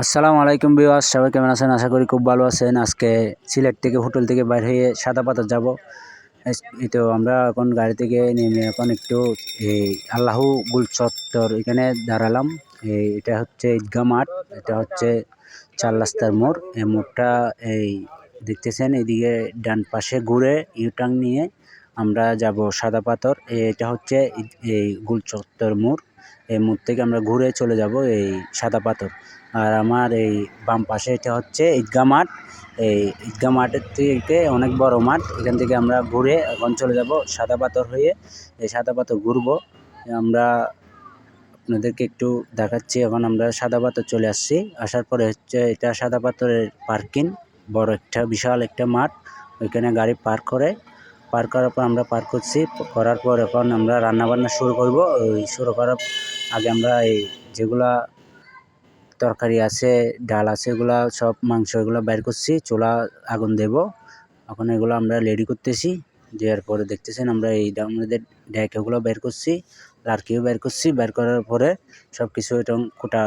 আসসালামু আলাইকুম বিওয়াস সবাই কেমন আছেন? আশা করি খুব ভালো আছেন। আজকে সিলেট থেকে হোটেল থেকে বাইর হয়ে সাদা পাথর যাব। এই তো আমরা এখন গাড়ি থেকে নেমে এখন একটু এই আল্লাহু গুল চত্বর এখানে দাঁড়ালাম। এই, এটা হচ্ছে ঈদগা মাঠ, এটা হচ্ছে চার রাস্তার মোড়। এই মোড়টা এই দেখতেছেন, এদিকে ডান পাশে ঘুরে ইউটার্ন নিয়ে আমরা যাব সাদা পাথর, এটা হচ্ছে এই গুল চত্বর মোড়। এই মোড় থেকে আমরা ঘুরে চলে যাব এই সাদা পাথর। আর আমার এই বাম পাশে এটা হচ্ছে ঈদগা মাঠ। এই ঈদগা মাঠের থেকে অনেক বড় মাঠ। এখান থেকে আমরা ঘুরে এখন চলে যাব সাদা পাথর হয়ে এই সাদা পাথর ঘুরবো। আমরা আপনাদেরকে একটু দেখাচ্ছি, এখন আমরা সাদা পাথর চলে আসছি। আসার পরে হচ্ছে এটা সাদা পাথরের পার্কিং বড় একটা, বিশাল একটা মাঠ। ওইখানে গাড়ি পার্ক করে পার্ক করার পর আমরা পার করছি। করার পর এখন আমরা রান্না বান্না শুরু করব। ওই শুরু করার আগে আমরা এই যেগুলা তরকারি আছে, ডাল আছে, এগুলা সব মাংস এগুলো বের করছি, চোলা আগুন দেব। এখন এগুলো আমরা রেডি করতেছি। দেওয়ার পরে দেখতেছেন আমরা এই আমাদের ডেকেগুলো বের করছি লাড়কিও বের করছি। বের করার পরে সব কিছু এটা কোটা